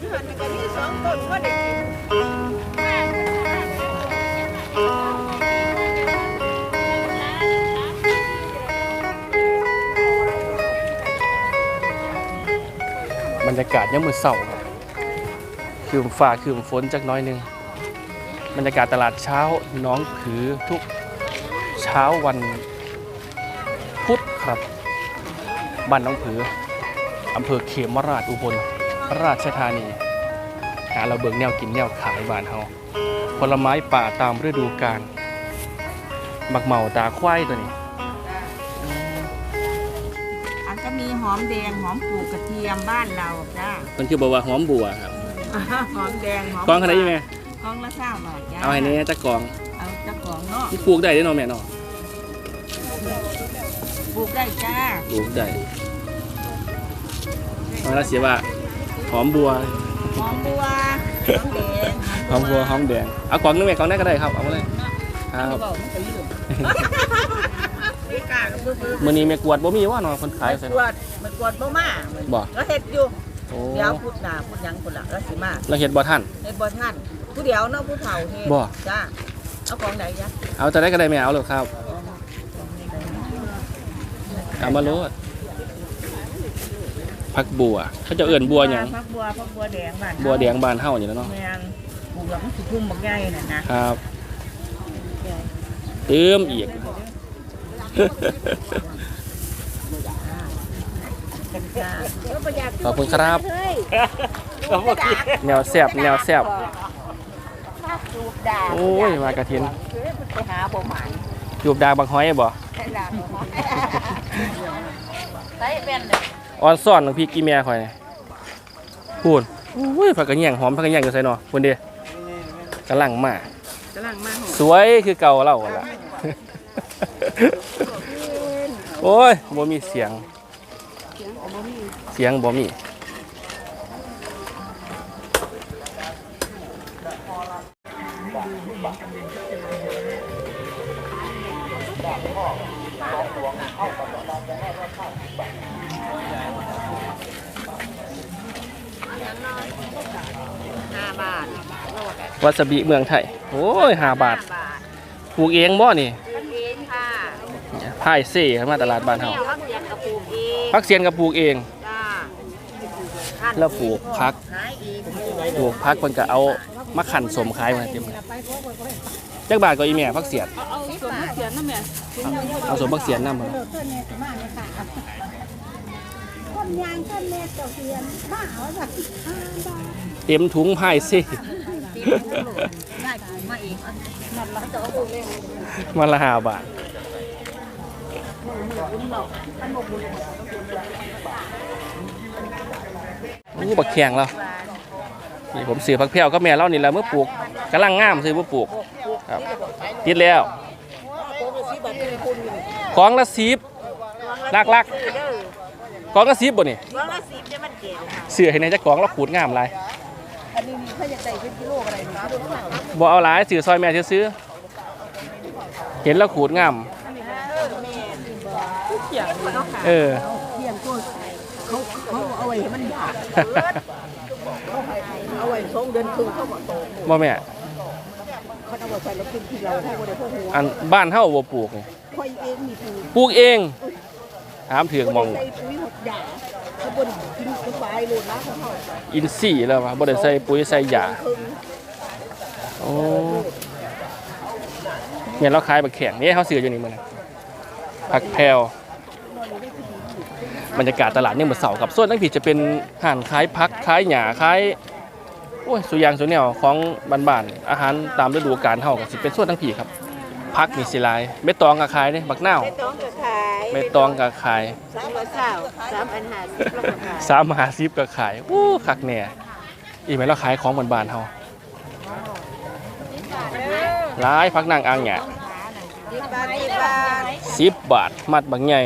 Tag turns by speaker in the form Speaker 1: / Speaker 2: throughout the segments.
Speaker 1: มันก็มีสองต้นก็ได้กิน
Speaker 2: บรรยากาศยังมือเศร้าคืมฟ้าคืมฝนจักน้อยหนึง บรรยากาศตลาดเช้าน้องผือทุกเช้าวันพุธครับ บ้านน้องผืออำเภอเขมราชอุบล ราชธานี หาเราเบิงแนวกินแนวขายบ้านเฮาผลไม้ป่าตามฤดูกาลบักเหมาตาควายตัวนี้
Speaker 1: อันก็มีหอมแดงหอมปลูกกระเทียมบ้านเราจ้า
Speaker 2: มันคือบอกว่าหอมบัวครับ
Speaker 1: หอมแดงหอม
Speaker 2: กองขนาดนี้ไหม
Speaker 1: กองละเก้าบาทจ้า
Speaker 2: เอาให้แนี่จักกอง
Speaker 1: เอาเจ้าของเนาะ
Speaker 2: นี่ปลูกได้เด้อเนาะแม่เนาะ
Speaker 1: ปลูกได้จ้า
Speaker 2: ปลูกได้เอาละเสียว่า หอมบัว
Speaker 1: หอมบัวหอมแดง
Speaker 2: หอมบัวหอมแดงเอากล่องนึงแม่กล่องนั้นก็ได้ครับเอามาเลยครับ
Speaker 1: บอกมันก็ยืดไม่กล้ากับมือมือ
Speaker 2: มื้อนี้แม่กวดบ่มีว่าเนาะคนขาย
Speaker 1: มัน
Speaker 2: ใส่
Speaker 1: กวดมันกวดบ่มา
Speaker 2: บ่
Speaker 1: แล้วเฮ็ดอยู่
Speaker 2: โอ้
Speaker 1: เดี๋ยวพูดหน้าพูดหยังพุ่นละแล้วสิมา
Speaker 2: เราเฮ็ดบ่ทัน
Speaker 1: เฮ็ดบ่ทันผู้เดียวเนาะผู้เฒ่าเฮ็ด
Speaker 2: บ่
Speaker 1: จ้าเอาของไหนจ้ะ
Speaker 2: เอาจะได้ก็ได้แม่เอาเลยครับเอามาโลด ผักบัว เขาจะเอื่นบัวหยัง
Speaker 1: พักบัวพักบัวแดงบ้าน
Speaker 2: บัวแดงบานเฮานี่แหล้วเนาะ
Speaker 1: แม่นปลูกแล้วมันสิพุ่มบักใหญ่น่ะนะครับ
Speaker 2: เติมอีก
Speaker 1: กันจ้า
Speaker 2: ขอบคุณครับแนวแซบแนวแซบ
Speaker 1: จูบด่า
Speaker 2: โอ้ยมากระถิน
Speaker 1: ไปหาบ่หมาย
Speaker 2: จูบดาบักห้อยบ่
Speaker 1: ให้ด่าบ่หมายใส่เป็นเลย
Speaker 2: ออนซ่อนของพี่กี่แม่ข่อยนี่พูนอุ้ยผักกระเหี่ยงหอมผักกระเหี่ยงอยู่ใส่เนาะพูนเด้กำลังมา
Speaker 1: กำลังมาหอ
Speaker 2: สวยคือเก่าเราหั่นล่ะโอ้ยบ่มีเสียง เสียงบ่มี
Speaker 1: ห้าบาท
Speaker 2: วาซาบิเมืองไทย โอ้ยห้าบาท
Speaker 1: ห้บาท
Speaker 2: ปลูกเองบ่นี่
Speaker 1: ปลูกเองค่ะ
Speaker 2: พายเซ่เข้ามาตลาดบ้านเฮา
Speaker 1: แม่ว่าเสียกระปลูกเอง
Speaker 2: พักเสียนก็ปลูกเอง
Speaker 1: จ้า
Speaker 2: แล้วปลูกผัก
Speaker 1: ขายเอง
Speaker 2: ปลูกพักเพิ่นก็เอามาขั่นสมขายมาเต็มเลย จักบาทก็อีแม่พักเสียน
Speaker 1: เอาสวนเสียนนั่นแม่
Speaker 2: เอาสมพักเสียนนำมา
Speaker 3: คนยางคนเล็กเจ้าเทียนบ้าเอาแบบห้าบาท
Speaker 2: เต็มถุงพายเซ่
Speaker 1: ได้มาเองนั่นเราจะเอาปลูกเอง
Speaker 2: มันละห้าบาทอู้บักแข็งแล้วนี่ผมซื้อผักแพรวก็แม่เล่านี่แหละเมื่อปลูกกำลังงามซื้อเมื่อปลูก ครับติดแล้ว ของละสิบลักลักๆของละสิบบ่นี่
Speaker 1: ร้อยละสิบจะมันเก่งค่ะ
Speaker 2: เสือให้ในเจ้าของเราขูดงามหลาย
Speaker 1: อันนี้มีข้าวจะใส่เป็นกิโลอะไรนะ
Speaker 2: บ่เอาหลายสื่อซอยแม่ซื้อๆเห็นแล้วขูดงาม
Speaker 1: เกี่ยงมันก็ขา
Speaker 2: เออ
Speaker 1: เกี่ยงก็เขาเขาเอาไว้ให้มันยากเอาไว้สองเดือนครึ่งเขาบอกโต
Speaker 2: บ่แม่
Speaker 1: เขาเอาไว้ใส่แล้วกินที่เราให้บ่ได้พวกหัว
Speaker 2: อันบ้านเฮาบ่ปลูกนี่
Speaker 1: ค่อยเองมีถูก
Speaker 2: ปลูกเองถามถึงมอง
Speaker 1: ใส่ปุ๋ยหดยาเขาบ่ได้กินสบายโลดนะเขา
Speaker 2: อินทรีย์แล้วว่าบ่ได้ใส่ปุ๋ยใส่ยา
Speaker 1: ครึ่ง
Speaker 2: โอ้แม่นเราขายบักแข็งนี่เฮาซื้ออยู่นี่มื้อนี้ผักแพรวบรรยากาศตลาดเนี่ยเหมือนเสาร์ครับส่วนทั้งผิดจะเป็นห่านขายพักขายหญ้าขายโอ้ยสุอยางสุแนวของบ้านๆอาหารตามฤดูกาลเฮาก็สิเป็นส่วนทั้งผีครับพักนี่สิหลายเม็ดตองก็ขายเด้บักนาว
Speaker 1: ไม่ต้องจะขาย
Speaker 2: เม็ดตองก็ขาย
Speaker 1: สามร้อยเก้าสามอันห้าสิบแล้วก็ขาย
Speaker 2: สามหาซิบก็ขายโอ้คักแน่อีกไหมเราขายของบ้านๆเฮาหลายพักนางอ่างหญ้า
Speaker 1: สิบบาทสิบบาท
Speaker 2: สิบบาทมัดบางใหญ่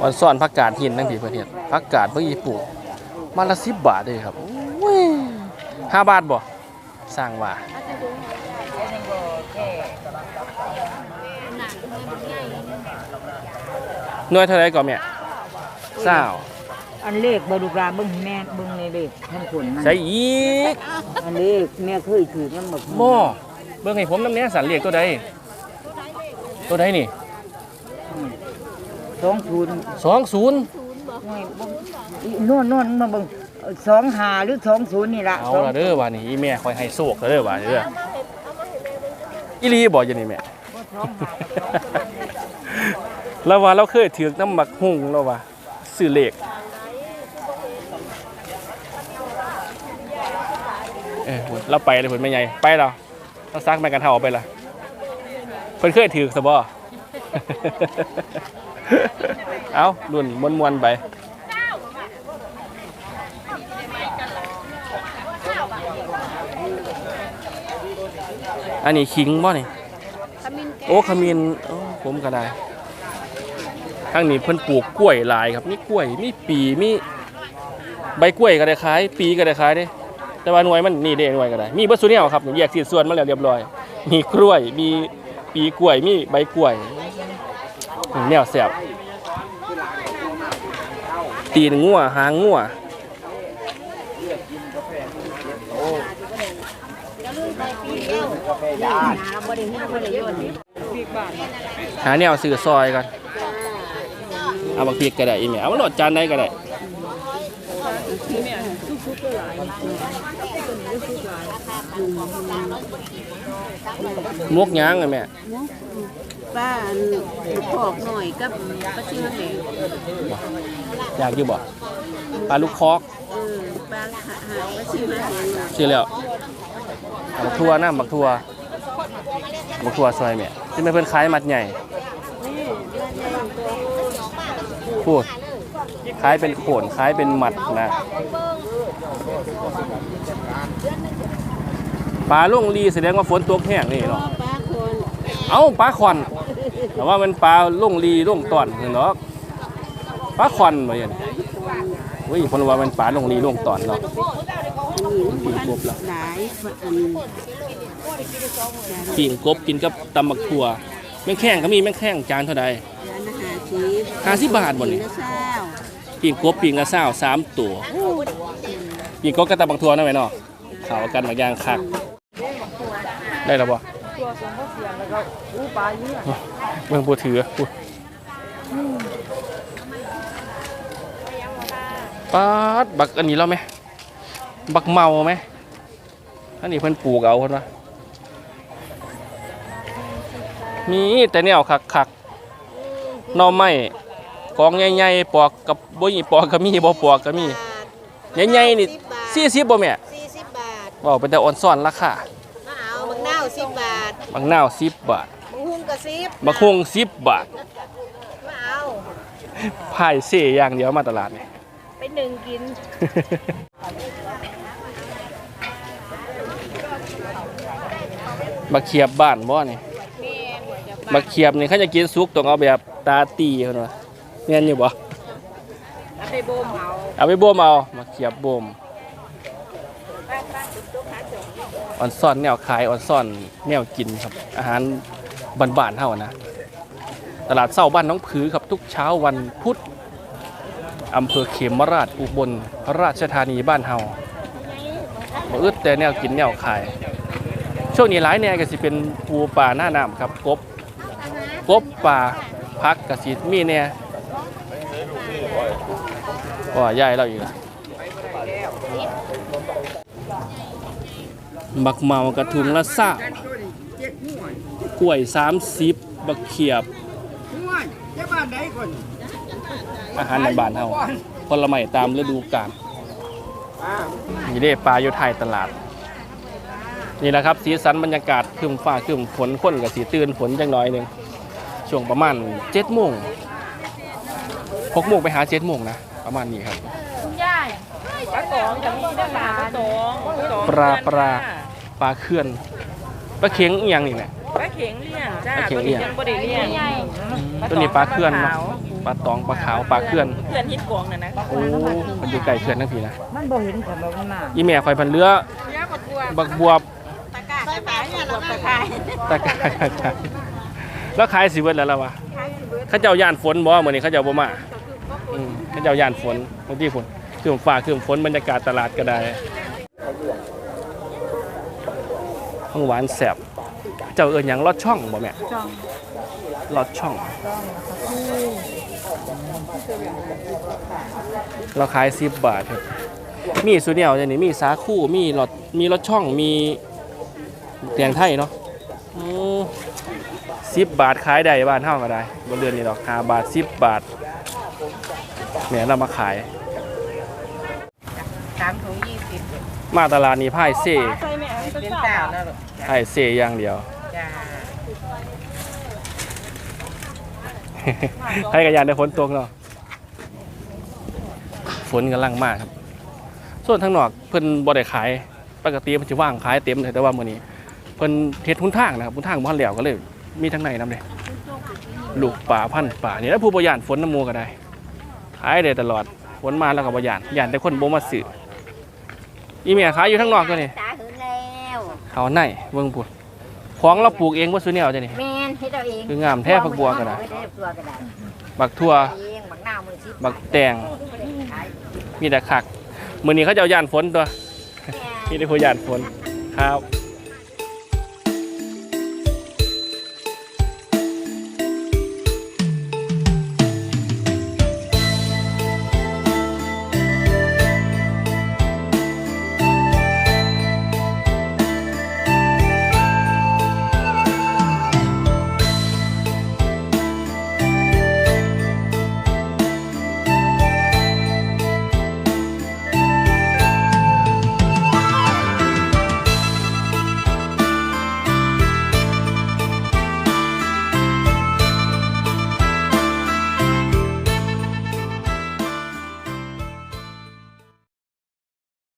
Speaker 2: วันซ่อนผักกาดหินทั้งผีประเทศผักกาดเพื่ออีปลูกมาละสิบบาทเลยครับโอ้ยห้าบาทบ่สร้างว่าหน่วยเท่าไหรก่อนแม่เศร้า
Speaker 4: อันเลขบรุกราเบิ่งให้แม่เบิ่งในเลขท่านผลมัน
Speaker 2: ใส่อีก
Speaker 4: อันเลขแม่เคยถือมันบอก
Speaker 2: หม้อเบิ่งให้ผมน้ำเนี้ยสันเรียกตัวใดตัวใดนี่
Speaker 4: สองศูนย์
Speaker 2: สองศูนย์
Speaker 4: นวดนวดมาเบิ่งสองหาหรือสองศูนย์นี่ละ
Speaker 2: เอาละเด้อว่านี่อีแม่คอยให้โศกละเด้อว่าเด้ออีหลีบอกอย่างนี้แม่ แล้วว่าเราเคยถือกน้ำหมักหุ่งแล้วว่าซื้อเลขเออเราไปเลยผลไม่ใหญ่ไปเราเราซักแม่กันเท่าเอาไปละเพิ่นเคยถือกซะบ่ เอารุ่นมวนๆไปอันนี้ขิงบ่นี่โอ้ขมิ้นโอ้ผมก็ได้ข้างนี้เพิ่นปลูกกล้วยหลายครับมีกล้วยมีปีมีใบกล้วยก็ได้ขาย ปีก็ได้ขายเด้แต่ว่าหน่วยมันนี่เด้หน่วยก็ได้มีเบิดซุแนวครับแยกสีส่วนมาแล้วเรียบร้อย มีกล้วยมีปีกล้วยมีใบกล้วยอืม แนวแซ่บตีนงัวหางงัวหาแนวสื่อซอยกันเอาบักพริกก็ได้อีแม่เอาหลดจานได้ก็ได้มกยางอะแม่
Speaker 1: ป้าพอกหน่อยกับป้าชื่อแหง
Speaker 2: อยากอยู่บ่ปลาลูกคอก
Speaker 1: เออป้าหาหาป้าชื่อแหง
Speaker 2: ชื่อแล้วเอาบักทั่วน้ำบักทั่วบักทั่วซอยแม่ที่ไม่เพิ่นขายมัดใหญ่พูดขายเป็นโขนขายเป็นหมัดนะปลาล่งลีแสดงว่าฝนตกแห้งนี่เนาะ
Speaker 1: ป้าคน
Speaker 2: เอาปลาขวัญแต่ว่ามันปลาล่งลีล่งตอนเนาะปลาขวัญบ่ยันอุ้ยคนว่ามันปลาล่งลีล่งตอนเนาะ
Speaker 1: อันนี้มันพันหลายอัน
Speaker 2: ปิ่งกบกินกับตำบักถั่วแม่งแข้งก็มีแม่งแข้งจานเท่าใด
Speaker 1: ร้านอาหารชีส
Speaker 2: ห้าสิบบาทบ่นี่
Speaker 1: ละเช้า
Speaker 2: ปิ่งกบปิ่งละเศร้าสามตัวปิ่งกบกับตำบักถั่วนั่นไหมเนาะเขากันมาย่างคักได้แล้วบ่
Speaker 4: ตัวสองพ่อเสียงแล้วก็อู้ปลาเยอะ
Speaker 2: เบิ่งผู้ถือผู้ปาดบักอันนี้แล้วไหมบักเมาไหมอันนี้เพิ่นปลูกเอาเพิ่นว่ามีแต่แนวคักคักๆหน่อไม้กองใหญ่ๆปอกกับบ่มีปอกก็มีบ่ปอกก็มีใหญ่ๆนี่40บ่แม่
Speaker 1: สี่สิบบาท
Speaker 2: บอกเป็นแต่อ่อนซ่อนราคา
Speaker 1: มาเอาบักนาวสิ บบาท
Speaker 2: บักนาว10บาท
Speaker 1: บักหุ่งกระซิบ
Speaker 2: บักฮวง10บาท
Speaker 1: มาเอา
Speaker 2: พายเซ่อย่างเดียวมาตลาดนี่
Speaker 1: ไปหนึ่งกิน
Speaker 2: บักเขียบบ้านบ่นี่บักเขียบนี่เขาจะกินสุกต้องเอาแบบตาตีเพิ่นว่าแม่นอยู่บ่
Speaker 1: เอาไปโบมเอา
Speaker 2: เอาไปบ่มเอาบักเขียบบ่ม ออนซ่อนแนวขายออนซ่อนแนวกินครับ อาหารบ้านๆเฮานะ ตลาดเช้าบ้านน้องผือครับทุกเช้าวันพุธอำเภอเขมราชอุบลราชธานีบ้านเฮาบ่อึดแต่แนวกินแนวขาย ช่วงนี้หลายแนวก็สิเป็นปูป่าหน้าน้ำครับกบกบป่าพักกสิมีแน่ว่าใหญ่เราอีกละ บักเมากระทุงละซ่ากล้วย30บักเขียบ อาหารในบ้านเฮาผลไม้ตามฤดูกาลนี่เด้ปลาอยู่ท้ายตลาด นี่แหละครับสีสันบรรยากาศครึมฟ้าครึมฝนคนกับสีตื่นฝนจังน้อยหนึ่งช่วงประมาณเจ็ดโมงหกโมงไปหาเจ็ดโมงนะ ประมาณนี้ครับ
Speaker 1: ปลาตองกับมีน้ำปลาปลาตอง
Speaker 2: ปลาปลา ปลาเคลื่อนปลาเข็งอหย่างนี่แหละ
Speaker 1: ปลาเข็งเลี้ยงจ้า
Speaker 2: ปลาเข็งเลี้ยง
Speaker 1: บ่ได้เลี้ยง
Speaker 2: ตัวนี้ปลาเคลื่อนเนาะปลาตองปลาขาวปลาเคลื่อน
Speaker 1: เพื่อนฮิตกวงน่ะนะ
Speaker 2: โอ้มันอยู่ไกลเคลื่อนทั้งปีนะ
Speaker 4: มันบ่เห็นของเราหน้า
Speaker 2: อีแม่ไฟพันเรือ
Speaker 1: เลี้ยงบักบัว
Speaker 2: บักบวบ
Speaker 1: ตะกร้าตะกร้าเนี่ยเราตะกร้า
Speaker 2: ตะกายแล้วขายสิเบิดแล้วล่ะวะเขาเจ้าย่านฝนบ่มื้อนี้เขาเจ้าบ่มาอืมเขาเจ้าย่านฝนบางทีฝนคือฟ้าคือฝนบรรยากาศตลาดก็ได้ ของหวานแซ่บเจ้าเอิ้นหยังลอดช่องบ่แม่
Speaker 1: จ้อง
Speaker 2: ลอดช่อง เราขาย10บาทครับ มีสุดแนวอย่างนี้มีสาคูมีรสมีรสช่องมีเตียงไทยเนาะสิบบาทขายได้บ้านเท่าก็ได้บนเรือนนี่ดอกห้าบาทสิบบาทแหมเรามาขาย
Speaker 1: สามถุงยี่สิบ
Speaker 2: มาตลาดนี้พ่ายเซ่
Speaker 1: ใส่แม่ เป็นสาวแล้วลูก
Speaker 2: พ่ายเซ่อย่างเดียว
Speaker 1: จ้า
Speaker 2: ใครกระยานได้ฝนตกเนาะฝนกำลังมากครับ ส่วนทางนอกเพิ่นบ่ได้ขายปกติมันจะว่างขายเต็มเลยแต่ว่ามื้อนี้ เพิ่นเฮ็ดหุ้นทางนะครับหุ้นทางบ่ทันแล้วก็เลย มีทั้งในนำเลยลูกป่าพันธุ์ป่านี่แล้วผู้บ่ย่านฝนน้ำหมูก็ได้ขายได้ตลอดฝนมาแล้วก็บ่ย่านย่านแต่คนบ่มาซื้ออีเมียขายอยู่ทางนอกตัวนี้
Speaker 3: ตาหึงแล้ว
Speaker 2: เขาในเบิ่งพุ่นของเราปลูกเองบ่ซุแนวจ้ะนี่
Speaker 3: แม่นเฮ็ดเอาเอง
Speaker 2: คืองามแท้ผักบัวก็ได้
Speaker 3: เฮ็ดเอาบัวก็ได้
Speaker 2: บักทั่ว
Speaker 3: เองบักนาวมือสิ
Speaker 2: บักแตงมีแต่คักมื้อนี้เขาเจ้าย่านฝนตัวมีแต่ผู้ย่านฝนครับ